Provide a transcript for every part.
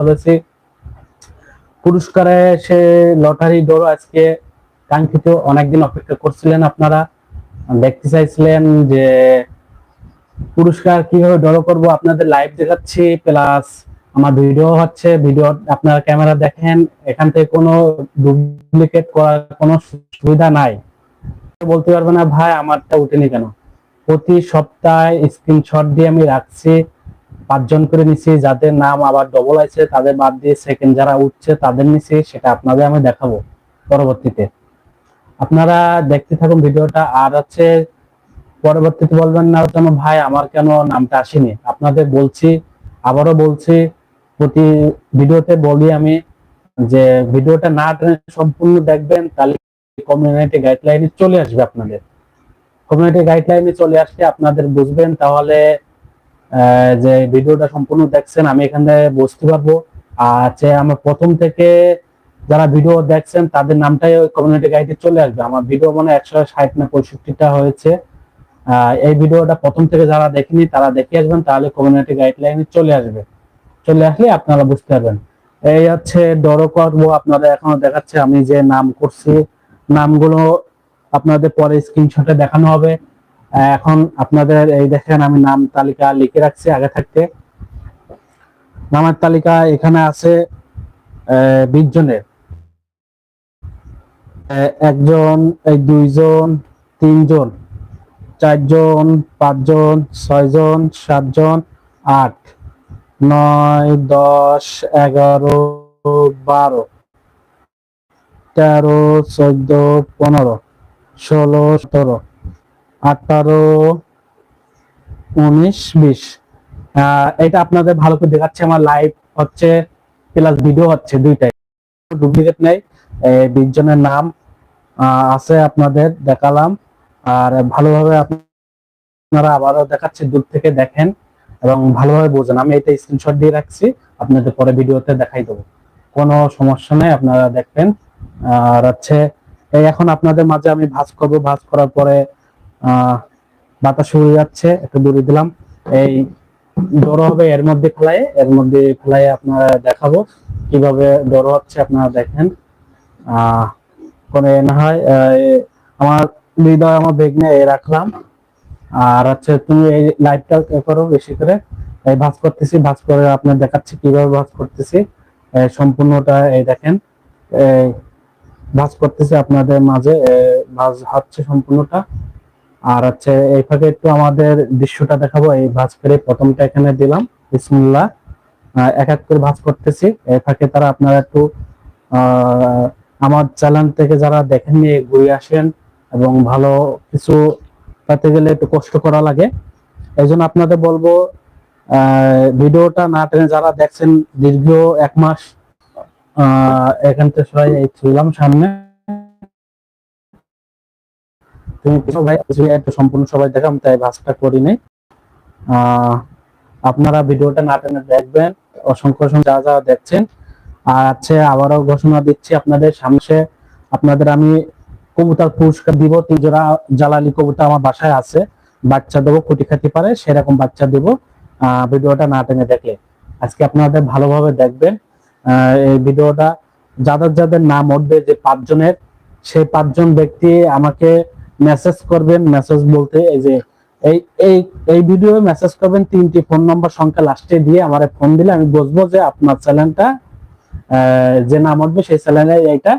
বলেছি পুরস্কারে সে লটারি ডোর আজকে কাঙ্ক্ষিত অনেকদিন অপেক্ষা করছিলেন আপনারা। দেখতে চাইছিলেন যে পুরস্কার কীভাবে ড্র করব, আপনাদের লাইভ দেখাচ্ছি প্লাস আমার ভিডিও হচ্ছে ভিডিও আপনারা ক্যামেরা দেখেন, এখান থেকে কোনো ডুপ্লিকেট করার কোনো সুবিধা নাই। বলতে পারবে না, ভাই, আমারটা উঠেনি কেন? প্রতি সপ্তাহে স্ক্রিনশট দিয়ে আমি রাখছি। পাঁচজন করে নিছি, যাদের নাম আবার ডবল আছে, তাদের বাদ দিয়ে সেকেন্ড যারা উঠছে তাদের নিছি, সেটা আপনাদের আমি দেখাবো পরবর্তীতে। আপনারা দেখতে থাকুন ভিডিওটা, আর হচ্ছে পরবর্তীতে বলবেন না, যেন ভাই আমার কেন নামটা আসেনি। আপনাদের বলছি, আবারও বলছি, প্রতি ভিডিওতে বলি আমি যে ভিডিওটা না সম্পূর্ণ দেখবেন, তাহলে কমিউনিটি গাইডলাইনে চলে আসবে আপনাদের। কমিউনিটি গাইডলাইনে চলে আসলে আপনাদের বুঝবেন, তাহলে যে ভিডিওটা সম্পূর্ণ দেখছেন, আমি এখানে বুঝতে পারব। আর যে আমার প্রথম থেকে যারা ভিডিও দেখছেন, তাদের নামটাই ওই কমিউনিটি গাইডে চলে আসবে। আমার ভিডিও মানে একশো ষাট না পঁয়ষট্টিটা হয়েছে। এই ভিডিওটা প্রথম থেকে যারা দেখেনি, তারা দেখে আসবেন, তাহলে কমিউনিটি গাইডলাইনে চলে আসবে। চলে আসলে আপনারা বুঝতে পারবেন। এই হচ্ছে ডরো করব আপনাদের এখনও দেখাচ্ছে, আমি যে নাম করছি, নামগুলো আপনাদের পরে স্ক্রিনশটে দেখানো হবে। এখন আপনাদের এই দেখেন আমি নাম তালিকা লিখে রাখছি আগে থাকতে। নামের তালিকা এখানে আছে বিশ জনের। একজন দুইজন, তিনজন, চারজন, পাঁচজন, ছয়জন, সাতজন, আট, নয়, দশ, এগারো, বারো, তেরো, চোদ্দ, পনেরো, ষোলো, সতেরো। আঠারো, উনিশ, বিশ। এটা আপনাদের ভালো করে দেখাচ্ছে আমার লাইভ হচ্ছে প্লাস ভিডিও হচ্ছে দুইটাই। ডুপ্লিকেট নেই বিশ জনের নাম আছে আপনাদের, দেখালাম। আর ভালোভাবে আপনারা আবারও দেখাচ্ছে, দূর থেকে দেখেন এবং ভালোভাবে বোঝেন। আমি এটা স্ক্রিনশট দিয়ে রাখছি, আপনাদের পরে ভিডিওতে দেখাই দেবো। কোনো সমস্যা নেই, আপনারা দেখবেন। আর হচ্ছে এখন আপনাদের মাঝে আমি ভাঁজ করব। ভাঁজ করার পরে বাতাস উড়ে যাচ্ছে, একটু দূরে দিলাম। এই ডোর হবে এর মধ্যে ফেলায়, এর মধ্যে ফেলায় আপনারা দেখাবো কীভাবে ডোর হচ্ছে, আপনারা দেখেন। কোনো না হয় আমার হৃদয়, আমার বেগ নিয়ে রাখলাম। আর হচ্ছে তুমি এই লাইটটা করো বেশি করে। এই ভাঁজ করতেছি, ভাঁজ করে আপনার দেখাচ্ছি কীভাবে ভাঁজ করতেছি। সম্পূর্ণটা এই দেখেন ভাঁজ করতেছি আপনাদের মাঝে ভাঁজ হচ্ছে সম্পূর্ণটা। আর হচ্ছে এই ফাঁকে একটু আমাদের দৃশ্যটা দেখাবো। এই ভাঁজ করে প্রথমটা এখানে দিলাম। বিসমুল্লাহ। এক এক করে ভাঁজ করতেছি। এই ফাঁকে তারা আপনারা একটু আমার চ্যানেল থেকে যারা দেখেননি, ঘুরে আসেন এবং ভালো কিছু পেতে গেলে একটু কষ্ট করা লাগে। এই জন্য আপনাদের বলব ভিডিওটা না টেনে যারা দেখছেন, দীর্ঘ এক মাস এখান থেকে সবাই ছিলাম সামনে। তুমি সবাই একটু সম্পূর্ণ সবাই দেখাম, তাই ভাজটা করি নাই আপনারা ভিডিওটা না টেনে দেখবেন, অসংখ্য অসংখ্য যা যা দেখছেন। আর আছে আবারও ঘোষণা দিচ্ছি আপনাদের সামনে, আপনাদের আমি কবুতর পুরস্কার দিব তিন জোড়া কবুতর আমার বাসায় আছে। বাচ্চা দেবো কুটি খাতি পারে, সেরকম বাচ্চা দেব। ভিডিওটা না টেনে দেখলে। আজকে আপনাদের ভালোভাবে দেখবেন। এই ভিডিওটা যাদের যাদের নাম উঠবে, যে পাঁচজনের সেই পাঁচজন ব্যক্তি আমাকে মেসেজ করবেন মেসেজ বলতে এই যে এই এই এই ভিডিও মেসেজ করবেন তিনটি ফোন নম্বর সংখ্যা লাস্টে দিয়ে আমার ফোন দিলে আমি বুঝব যে আপনার চ্যানেলটা যে নাম উঠবে সেই চ্যানেলে এইটা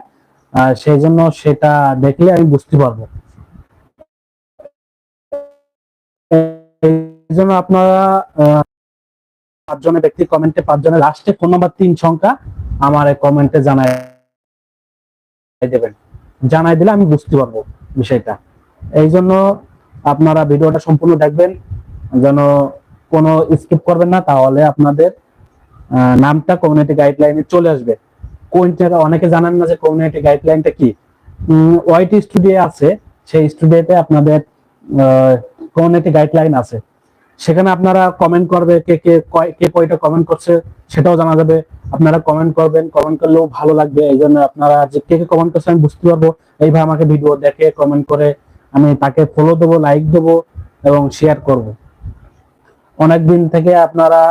সেই জন্য সেটা দেখলে আমি বুঝতে পারব। এই জন্য আপনারা আহ, পাঁচজনের ব্যক্তি কমেন্টে পাঁচজনের লাস্টে ফোন নাম্বার তিন সংখ্যা আমার কমেন্টে জানাই দেবেন। জানাই দিলে আমি বুঝতে পারব বিষয়টা। এই জন্য আপনারা ভিডিওটা সম্পূর্ণ দেখবেন, যেন কোনো স্কিপ করবেন না, তাহলে আপনাদের নামটা কমিউনিটি গাইডলাইনে চলে আসবে। কোনটা অনেকে জানেন না যে কমিউনিটি গাইডলাইনটা কি। ওয়াইটি স্টুডিও আছে, সেই স্টুডিওতে আপনাদের কমিউনিটি গাইডলাইন আছে। সেখানে আপনারা কমেন্ট করবে কে কে কে কয়টা কমেন্ট করছে, সেটাও জানা যাবে। আপনারা কমেন্ট করবেন কমেন্ট করলেও ভালো লাগবে। এই জন্য আপনারা যে কে কে কমেন্ট করছে আমি বুঝতে পারব। এইভাবে আমাকে ভিডিও দেখে কমেন্ট করে আমি তাকে ফলো দেবো লাইক দেবো এবং শেয়ার করব। অনেক দিন থেকে আপনারা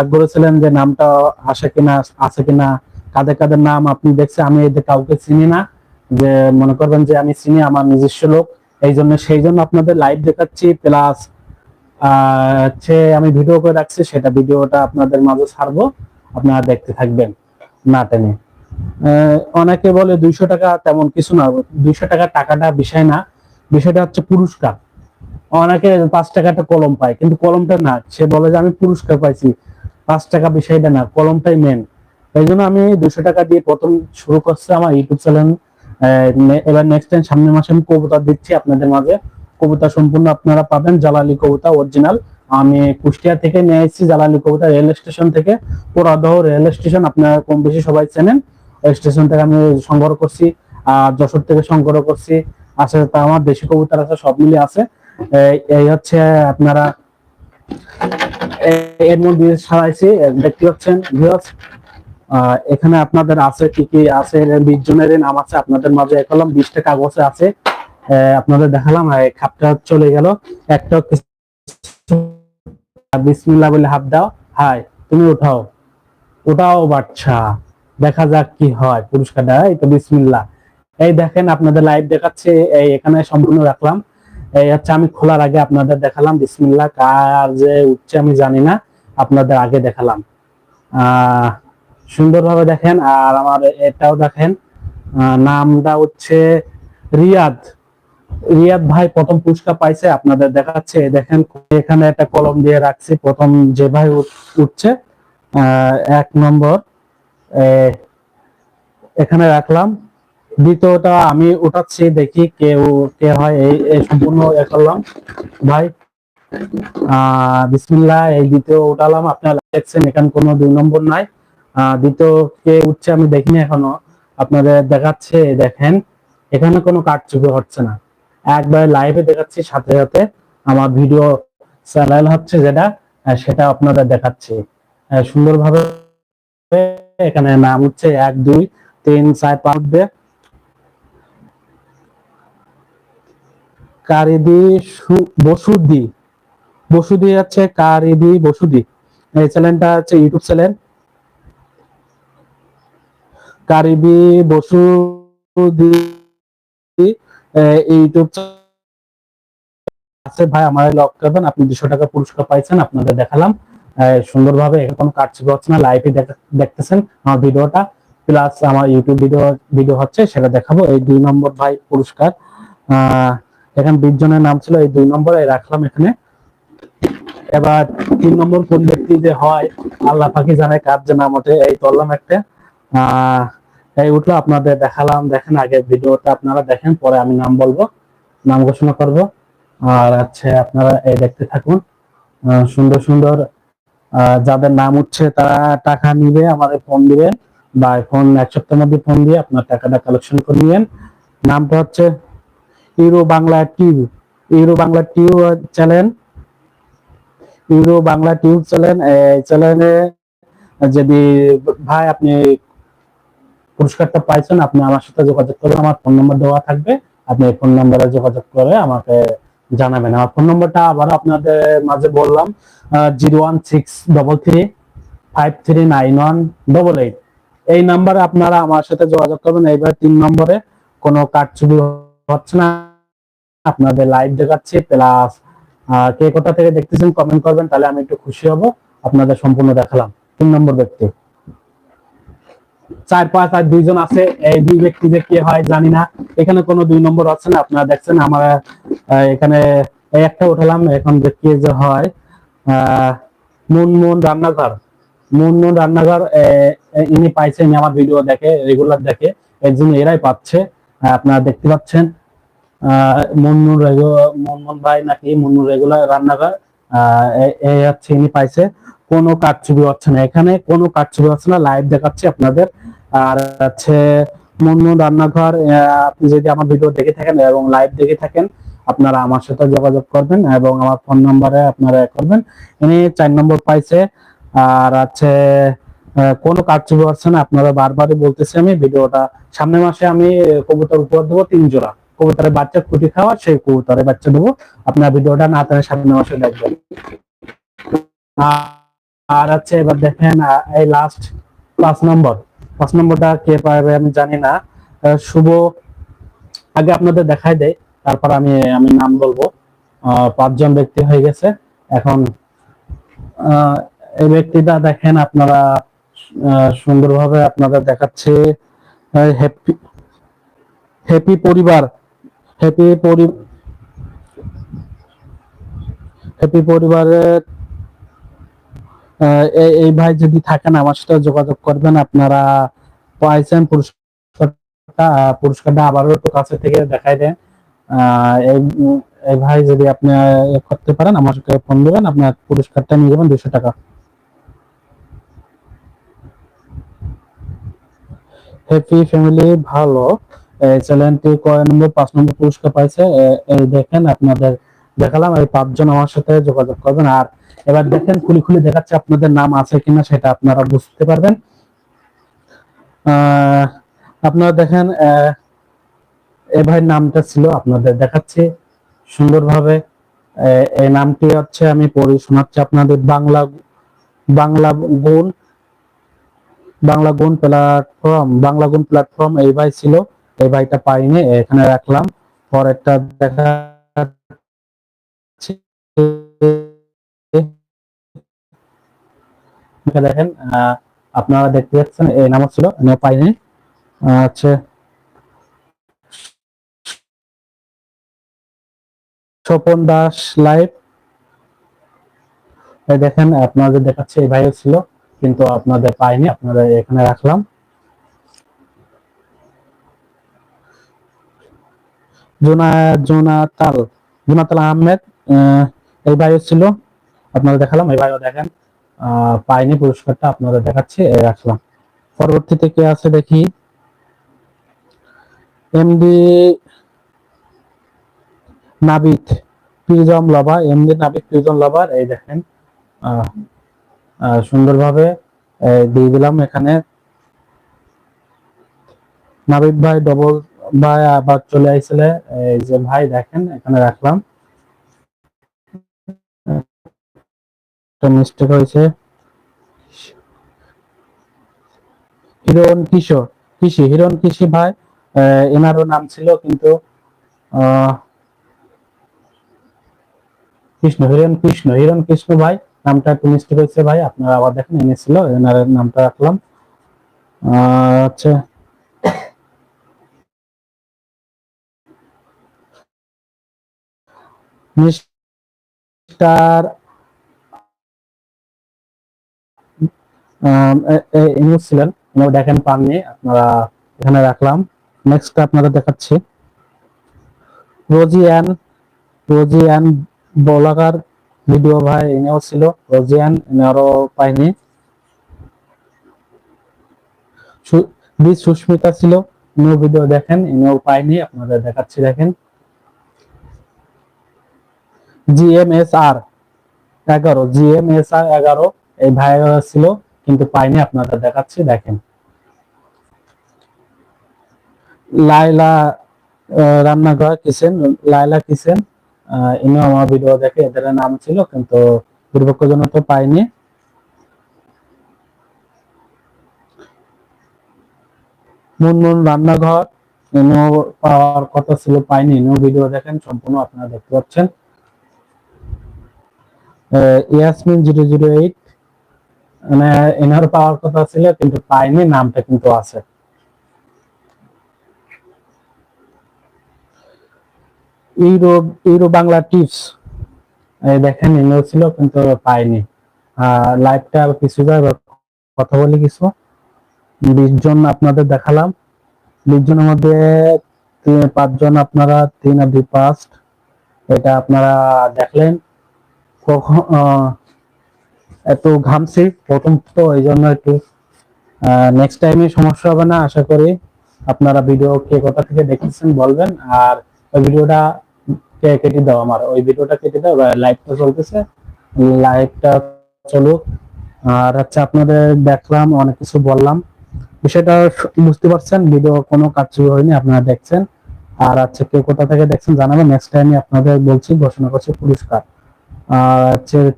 আগ্রহ ছিলেন যে নামটা আসে কিনা, আছে কিনা কাদের কাদের নাম আপনি দেখছেন, আমি এদের কাউকে চিনি না, যে মনে করবেন যে আমি চিনি, আমার নিজস্ব লোক, এই জন্য, সেই জন্য আপনাদের লাইভ দেখাচ্ছি প্লাস হচ্ছে আমি ভিডিও করে রাখছি, সেটা ভিডিওটা আপনাদের মাঝে ছাড়বো, আপনারা দেখতে থাকবেন, না টেনে। অনেকে বলে দুইশো টাকা তেমন কিছু না, দুইশো টাকা টাকাটা বিষয় না বিষয়টা হচ্ছে পুরস্কার। অনেকে পাঁচ টাকাটা কলম পায়, কিন্তু কলমটা না। সে বলে যে, আমি পুরস্কার পাইছি। পাঁচ টাকা বিষয়টা না, কলমটাই মেন এই জন্য আমি দুশো টাকা দিয়ে প্রথম শুরু করছি আমার ইউটিউব চ্যানেল এবার নেক্সট টাইম সামনের মাসে আমি কবিতা দিচ্ছি আপনাদের মাঝে। কবিতা সম্পূর্ণ আপনারা পাবেন জালালি কবিতা অরিজিনাল আমি কুষ্টিয়া থেকে নিয়ে এসেছি জালালি কবিতা রেল স্টেশন থেকে। পোড়াদহ রেল স্টেশন, আপনারা কম বেশি সবাই চেনেন। স্টেশন থেকে আমি সংগ্রহ করছি, আর যশোর থেকে সংগ্রহ করছি। আছে, তা আমার দেশি কবুতর আছে, সব মিলিয়ে আছে। এই- হচ্ছে আপনারা এর মধ্যে সারাইছি, দেখতে পাচ্ছেন, ভিউয়ার্স। এখানে আপনাদের আছে কি কি আছে বিশ জনের নাম আছে, আপনাদের মাঝে একলাম বিশটা কাগজে আছে। আপনাদের দেখালাম খাপটা চলে গেল। একটা বিসমিল্লাহ বলে হাত দাও। হাই, তুমি উঠাও। ওটাও বাচ্চা দেখা যাক কি হয়, পুরস্কারটা, এই তো বিসমিল্লাহ। এই দেখেন আপনাদের লাইভ দেখাচ্ছে, এই এখানে সম্পূর্ণ রাখলাম। এই হচ্ছে আমি খোলার আগে আপনাদের দেখালাম, বিসমিল্লাহ, কার যে উঠছে আমি জানি না, আপনাদের আগে দেখালাম। সুন্দরভাবে দেখেন, আর আমার এটাও দেখেন নামটা হচ্ছে রিয়াদ। রিয়াদ ভাই প্রথম পুরস্কার পাইছে, আপনাদের দেখাচ্ছে দেখেন, এখানে একটা কলম দিয়ে রাখছি, প্রথম যে ভাই উঠ- উঠছে এক নম্বর এখানে রাখলাম। দ্বিতীয়টা আমি উঠাচ্ছি, দেখি কেউ, কে হয় এই সম্পূর্ণ এ করলাম। ভাই আহ বিসমিল্লাহ, এই দ্বিতীয় উঠালাম। আপনারা দেখছেন, এখানে কোনো দুই নম্বর নাই। দ্বিতীয় কে উঠছে আমি দেখিনি এখনও। আপনাদের দেখাচ্ছে, দেখেন, এখানে কোনো কারচুপি হচ্ছে না। একবার লাইভে দেখাচ্ছি, সাথে সাথে আমার ভিডিও চ্যানেল হচ্ছে যেটা সেটা আপনাদের দেখাচ্ছি। সুন্দরভাবে এখানে নাম হচ্ছে এক, দুই, তিন, চার, পাঁচ কারিদি বসুদি বসুদি হচ্ছে কারিদি বসুদি এই চ্যানেলটা হচ্ছে ইউটিউব চ্যানেল। কারিবি বসুদি ইউটিউব আছে ভাই, আমার লক করবেন আপনি দুশো টাকা পুরস্কার পাইছেন, আপনাদের দেখালাম। সুন্দরভাবে এখানে কোনো কাটছে হচ্ছে না লাইভে দেখতেছেন আমার ভিডিওটা। প্লাস আমার ইউটিউব ভিডিও ভিডিও হচ্ছে, সেটা দেখাবো। এই দুই নম্বর ভাই পুরস্কার। আহ এখানে বিশ জনের নাম ছিল, এই দুই নম্বরে রাখলাম এখানে। এবার তিন নম্বর কোন ব্যক্তি যে হয়, আল্লাহ পাখি জানে কার যে নাম ওঠে, এই করলাম একটা। আহ, এই উঠল, আপনাদের দেখালাম, দেখেন আগে ভিডিওটা আপনারা দেখেন, পরে আমি নাম বলব, নাম ঘোষণা করব। আর আচ্ছা আপনারা এই দেখতে থাকুন সুন্দর সুন্দর যাদের নাম উঠছে, তারা টাকা নিবে, আমাদের ফোন দিবেন, বা ফোন এক সপ্তাহের মধ্যে ফোন দিয়ে আপনার টাকাটা কালেকশন করে নিবেন নামটা হচ্ছে Euro Bangla tube Euro Bangla tube channel Euro Bangla tube channel চ্যানেলে যদি ভাই আপনি পুরস্কারটা পাইছেন, আপনি আমার সাথে যোগাযোগ করবেন আমার ফোন নম্বর দেওয়া থাকবে। আপনি এই ফোন নম্বরে যোগাযোগ করে আমাকে জানাবেন। আমার ফোন নম্বরটা আবার আপনাদের মাঝে বললাম zero one six double three five three nine one double eight এই নাম্বারে আপনারা আমার সাথে যোগাযোগ করবেন। এইবার তিন নম্বরে কোনো কারচুপি হচ্ছে না। আপনাদের লাইভ দেখাচ্ছি প্লাস কে কোথা থেকে দেখতেছেন কমেন্ট করবেন তাহলে আমি একটু খুশি হব আপনাদের সম্পূর্ণ দেখালাম। তিন নম্বর ব্যক্তি। চার পাঁচ আর দুইজন আছে এই দুই ব্যক্তি যে কে হয় জানি না। এখানে কোনো দুই নম্বর আছে না আপনারা দেখছেন আমার এখানে একটা উঠালাম এখন যে কে যে হয় আহ মুনমুন রান্নাঘর। মুনমুন রান্নাঘর আহ, ইনি পাইছেন ইনি আমার ভিডিও দেখে রেগুলার দেখে এর জন্য এরাই পাচ্ছে আপনারা দেখতে পাচ্ছেন। রেগু- মুনমুন ভাই নাকি মুনমুন রেগুলার রান্নাঘর হচ্ছে ইনি পাইছে। কোনো কারচুপি হচ্ছে না। এখানে কোনো কারচুপি হচ্ছে না। লাইভ দেখাচ্ছি আপনাদের। আর হচ্ছে মুনমুন রান্নাঘর আপনি যদি আমার ভিডিও দেখে থাকেন এবং লাইভ দেখে থাকেন, আপনারা আমার সাথে যোগাযোগ করবেন এবং আমার ফোন নম্বরে আপনারা করবেন। ইনি চার নম্বর পাইছে। আর আছে কোনো কারচুপি হচ্ছে না। আপনারা বারবারই বলতেছি আমি, ভিডিওটা সামনের মাসে আমি কবুতর উপহার দেবো তিন জোড়া। কবুতরের বাচ্চা খুঁটি খাওয়া, সেই কবুতরের বাচ্চা দেবো। আপনার ভিডিওটা না তাহলে সামনের মাসে দেখবেন আর আছে এবার দেখেন এই লাস্ট পাঁচ নম্বর। পাঁচ নম্বরটা কে পাবে আমি জানি না। শুভ, আগে আপনাদের দেখাই দেয় তারপর আমি আমি নাম বলব। পাঁচজন ব্যক্তি হয়ে গেছে। এখন এই ব্যক্তিটা দেখেন আপনারা সুন্দরভাবে আপনাদের দেখাচ্ছে। হ্যাপি হ্যাপি পরিবার। হ্যাপি পরি হ্যাপি পরিবারের এই- ভাই যদি থাকেন আমার সাথে যোগাযোগ করবেন। আপনারা পাইছেন পুরস্কারটা পুরস্কারটা আবারও একটু কাছে থেকে দেখাই দেন। এই ভাই যদি আপনি করতে পারেন সাথে ফোন দেবেন, আপনার পুরস্কারটা নিয়ে যাবেন দুশো টাকা। হ্যাপি ফ্যামিলি ভালো। চ্যানেলটি কয় নম্বর, পাঁচ নম্বর পুরস্কার পাইছে। দেখেন আপনাদের দেখালাম, এই পাঁচজন আমার সাথে যোগাযোগ করবেন। আর এবার দেখেন, খুলি খুলি দেখাচ্ছে আপনাদের নাম আছে কিনা, সেটা আপনারা বুঝতে পারবেন। আপনারা দেখেন, এ ভাইয়ের নামটা ছিল, আপনাদের দেখাচ্ছি সুন্দরভাবে। এই নামটি হচ্ছে, আমি পড়ি শোনাচ্ছি আপনাদের, বাংলা বাংলা গুণ বাংলা গুণ প্ল্যাটফর্ম বাংলা গুণ প্ল্যাটফর্ম এই ভাই ছিল। এই ভাইটা পাইনি, এখানে রাখলাম। পরেরটা দেখা দেখেন আপনারা দেখতে পাচ্ছেন, এই নাম ছিল পাইনি। হচ্ছে স্বপন দাস লাইভ। দেখেন, আপনাদের দেখাচ্ছে, এই ভাইও ছিল, কিন্তু আপনাদের পাইনি, আপনাদের এখানে রাখলাম জোনা জোনাতাল জোনাতাল আহমেদ আহ, এই ভাইও ছিল। আপনারা দেখালাম এই ভাইও দেখেন। পাইনি পুরস্কারটা আপনাদের দেখাচ্ছি রাখলাম। পরবর্তীতে কে আছে দেখি? MD Nabid prism lover MD Nabid prism lover এই দেখেন। সুন্দরভাবে দিয়ে দিলাম এখানে। নাবিদ ভাই ডবল ভাই আবার চলে আইছিলে এই যে ভাই দেখেন, এখানে রাখলাম। মিস্টেক হয়েছে। হিরণ কিশোর কৃষি হিরণ কৃষি ভাই এনারও নাম ছিল, কিন্তু কৃষ্ণ, হিরণ কৃষ্ণ হিরণ কৃষ্ণ ভাই, নামটা একটু মিস্টেক হয়েছে ভাই, আপনারা আবার দেখেন, এনেছিল, এনার নামটা রাখলাম। আচ্ছা মিস্টার ইউজ ছিলেন ওনারা দেখেন পাননি আপনারা এখানে রাখলাম। নেক্সট আপনারা দেখাচ্ছি। রোজিয়ান রোজিয়ান বলাকার ভিডিও ভাই এনেও ছিল। রোজিয়ান এনারও পাইনি। সুস্মিতা ছিল। ইনিও ভিডিও দেখেন ইনিও পাইনি। আপনাদের দেখাচ্ছি দেখেন। জিএমএস আর এগারো জিএমএস আর এগারো, এই ভাই ছিল, কিন্তু পাইনি, আপনাদের দেখাচ্ছি, দেখেন। লাইলা রান্নাঘর কিচেন লাইলা কিচেন ইনিও আমার ভিডিও দেখে এদের নাম ছিল, কিন্তু দুর্ভাগ্যজনক তো পাইনি। মুনমুন রান্নাঘর, ইনিও পাওয়ার কথা ছিল, পাইনি, ইনিও ভিডিও দেখেন, সম্পূর্ণ আপনারা দেখতে পাচ্ছেন। Yasmin zero zero eight. মানে এনার পাওয়ার কথা ছিল, কিন্তু পাইনি, নামটা কিন্তু আছে। Euro Euro Bangla tips. দেখেন ইমেল ছিল, কিন্তু পাইনি। লাইভটা কিছু কথা বলি কিছু। বিশ জন আপনাদের দেখালাম। বিশ জনের মধ্যে পাঁচজন আপনারা, তিন পাঁচ। এটা আপনারা দেখলেন। কখন একটু ঘামছি। প্রথম তো এই জন্য একটু নেক্সট টাইমে সমস্যা হবে না। আশা করি আপনারা ভিডিও কে কোথা থেকে দেখতেছেন বলবেন। আর ওই ভিডিওটা কেটে দাও আমার। ওই ভিডিওটা কেটে দাও লাইভটা চলতেছে। লাইভটা চলুক। আর হচ্ছে আপনাদের দেখলাম, অনেক কিছু বললাম। বিষয়টা বুঝতে পারছেন ভিডিও কোনো কাজ শুরু হয়নি, আপনারা দেখছেন। আর হচ্ছে কে কোথা থেকে দেখছেন জানাবেন। নেক্সট টাইমে আপনাদের বলছি, ঘোষণা করছি পুরস্কার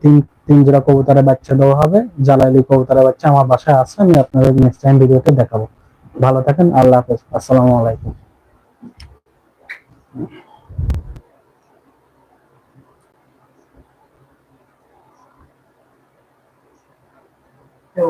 তিন তিন জোড়া কবুতরের বাচ্চা দেওয়া হবে। জালালি কবুতরের বাচ্চা আমার বাসায় আছে, আমি আপনাদের নেক্সট টাইম ভিডিওতে দেখাবো। ভালো থাকেন, আল্লাহ হাফেজ, আসসালামু আলাইকুম। তো